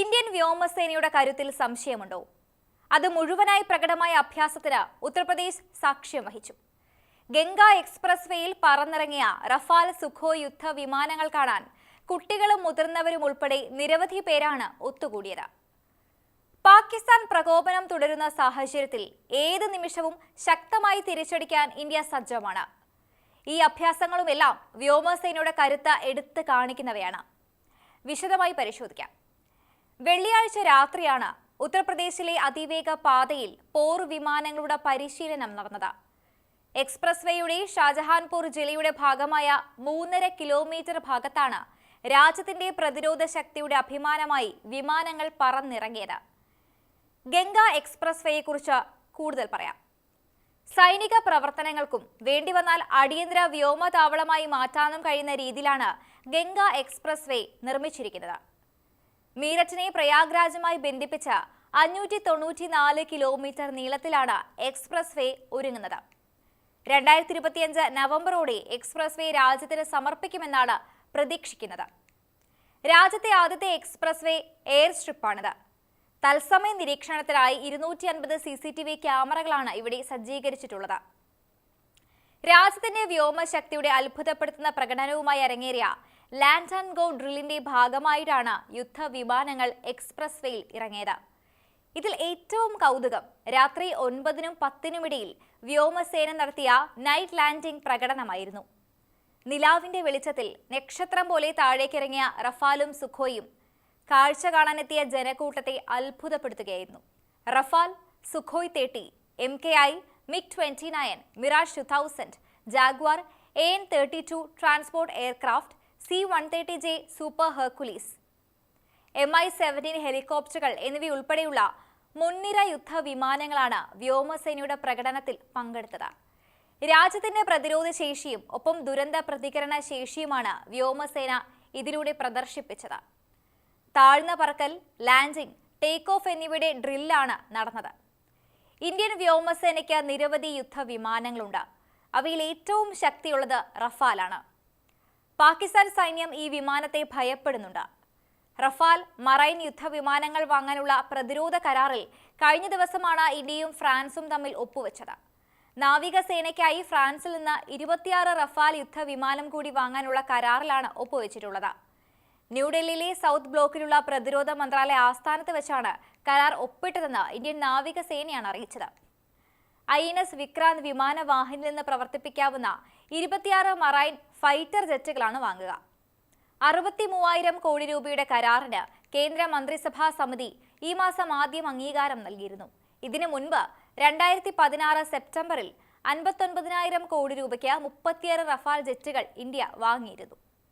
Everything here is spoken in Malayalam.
ഇന്ത്യൻ വ്യോമസേനയുടെ കരുത്തിൽ സംശയമുണ്ടോ? അത് മുഴുവനായി പ്രകടമായ അഭ്യാസത്തിന് ഉത്തർപ്രദേശ് സാക്ഷ്യം വഹിച്ചു. ഗംഗ എക്സ്പ്രസ് വേയിൽ പറന്നിറങ്ങിയ റഫാൽ സുഖോ യുദ്ധ വിമാനങ്ങൾ കാണാൻ കുട്ടികളും മുതിർന്നവരും ഉൾപ്പെടെ നിരവധി പേരാണ് ഒത്തുകൂടിയത്. പാകിസ്ഥാൻ പ്രകോപനം തുടരുന്ന സാഹചര്യത്തിൽ ഏത് നിമിഷവും ശക്തമായി തിരിച്ചടിക്കാൻ ഇന്ത്യ സജ്ജമാണ്. ഈ അഭ്യാസങ്ങളുമെല്ലാം വ്യോമസേനയുടെ കരുത്ത് എടുത്തു കാണിക്കുന്നവയാണ്. വിശദമായി പരിശോധിക്കാം. വെള്ളിയാഴ്ച രാത്രിയാണ് ഉത്തർപ്രദേശിലെ അതിവേഗ പാതയിൽ പോർ വിമാനങ്ങളുടെ പരിശീലനം നടന്നത്. എക്സ്പ്രസ് വേയുടെ ഷാജഹാൻപൂർ ജില്ലയുടെ ഭാഗമായ മൂന്നര കിലോമീറ്റർ ഭാഗത്താണ് രാജ്യത്തിന്റെ പ്രതിരോധ ശക്തിയുടെ അഭിമാനമായി വിമാനങ്ങൾ പറന്നിറങ്ങിയത്. ഗംഗ എക്സ്പ്രസ് വേയെക്കുറിച്ച് കൂടുതൽ പറയാം. സൈനിക പ്രവർത്തനങ്ങൾക്കും വേണ്ടിവന്നാൽ അടിയന്തര വ്യോമതാവളമായി മാറ്റാനും കഴിയുന്ന രീതിയിലാണ് ഗംഗ എക്സ്പ്രസ് വേ നിർമ്മിച്ചിരിക്കുന്നത്. മീററ്റിനെ പ്രയാഗ്രാജുമായി ബന്ധിപ്പിച്ച അഞ്ഞൂറ്റി തൊണ്ണൂറ്റിനാല് കിലോമീറ്റർ നീളത്തിലാണ് എക്സ്പ്രസ് വേ ഒരുങ്ങുന്നത്. രണ്ടായിരത്തി ഇരുപത്തിയഞ്ച് നവംബറോടെ എക്സ്പ്രസ് വേ രാജ്യത്തിന് സമർപ്പിക്കുമെന്നാണ് പ്രതീക്ഷിക്കുന്നത്. രാജ്യത്തെ ആദ്യത്തെ എക്സ്പ്രസ് വേ എയർ സ്ട്രിപ്പാണിത്. തത്സമയ നിരീക്ഷണത്തിനായി ഇരുന്നൂറ്റി അൻപത് സി സി ടി വി ക്യാമറകളാണ് ഇവിടെ സജ്ജീകരിച്ചിട്ടുള്ളത്. രാജ്യത്തിന്റെ വ്യോമശക്തിയുടെ അത്ഭുതപ്പെടുത്തുന്ന പ്രകടനവുമായി അരങ്ങേറിയ ലാൻഡ് ആൻഡ് ഗോ ഡ്രില്ലിന്റെ ഭാഗമായിട്ടാണ് യുദ്ധവിമാനങ്ങൾ എക്സ്പ്രസ് വേയിൽ ഇറങ്ങിയത്. ഇതിൽ ഏറ്റവും കൗതുകം രാത്രി ഒൻപതിനും പത്തിനുമിടയിൽ വ്യോമസേന നടത്തിയ നൈറ്റ് ലാൻഡിംഗ് പ്രകടനമായിരുന്നു. നിലാവിന്റെ വെളിച്ചത്തിൽ നക്ഷത്രം പോലെ താഴേക്കിറങ്ങിയ റഫാലും സുഖോയും കാഴ്ച കാണാനെത്തിയ ജനക്കൂട്ടത്തെ അത്ഭുതപ്പെടുത്തുകയായിരുന്നു. Rafale Sukhoi തേട്ടി M K I MiG twenty nine Mirage two thousand Jaguar A N thirty two transport aircraft C one thirty J super Hercules. M I seventeen ഹെലികോപ്റ്ററുകൾ എന്നിവയുൾപ്പെടെയുള്ള മുൻനിര യുദ്ധ വിമാനങ്ങളാണ് വ്യോമസേനയുടെ പ്രകടനത്തിൽ പങ്കെടുത്തത്. രാജ്യത്തിന്റെ പ്രതിരോധ ശേഷിയും ഒപ്പം ദുരന്ത പ്രതികരണ ശേഷിയുമാണ് വ്യോമസേന ഇതിലൂടെ പ്രദർശിപ്പിച്ചത്. താഴ്ന്ന പറക്കൽ ലാൻഡിംഗ് ടേക്ക് ഓഫ് എന്നിവയുടെ ഡ്രില്ലാണ് നടന്നത്. ഇന്ത്യൻ വ്യോമസേനയ്ക്ക് നിരവധി യുദ്ധ വിമാനങ്ങളുണ്ട് അവയിൽ ഏറ്റവും ശക്തിയുള്ളത് റഫാലാണ്. പാകിസ്ഥാൻ സൈന്യം ഈ വിമാനത്തെ ഭയപ്പെടുന്നുണ്ട്. റഫാൽ മറൈൻ യുദ്ധവിമാനങ്ങൾ വാങ്ങാനുള്ള പ്രതിരോധ കരാറിൽ കഴിഞ്ഞ ദിവസമാണ് ഇന്ത്യയും ഫ്രാൻസും തമ്മിൽ ഒപ്പുവെച്ചത്. നാവികസേനയ്ക്കായി ഫ്രാൻസിൽ നിന്ന് ഇരുപത്തിയാറ് റഫാൽ യുദ്ധവിമാനം കൂടി വാങ്ങാനുള്ള കരാറിലാണ് ഒപ്പുവെച്ചിട്ടുള്ളത്. ന്യൂഡൽഹിയിലെ സൗത്ത് ബ്ലോക്കിലുള്ള പ്രതിരോധ മന്ത്രാലയ ആസ്ഥാനത്ത് വെച്ചാണ് കരാർ ഒപ്പിട്ടതെന്ന് ഇന്ത്യൻ നാവികസേനയാണ് അറിയിച്ചത്. ഐ എൻ എസ് വിക്രാന്ത് വിമാനവാഹിനിയിൽ നിന്ന് പ്രവർത്തിപ്പിക്കാവുന്ന ഇരുപത്തിയാറ് മറൈൻ ഫൈറ്റർ ജെറ്റുകളാണ് വാങ്ങുക. അറുപത്തി മൂവായിരം കോടി രൂപയുടെ കരാറിന് കേന്ദ്ര മന്ത്രിസഭാ സമിതി ഈ മാസം ആദ്യം അംഗീകാരം നൽകിയിരുന്നു. ഇതിനു മുൻപ് രണ്ടായിരത്തി പതിനാറ് സെപ്റ്റംബറിൽ അൻപത്തൊൻപതിനായിരം കോടി രൂപയ്ക്ക് മുപ്പത്തിയാറ് റഫാൽ ജെറ്റുകൾ ഇന്ത്യ വാങ്ങിയിരുന്നു.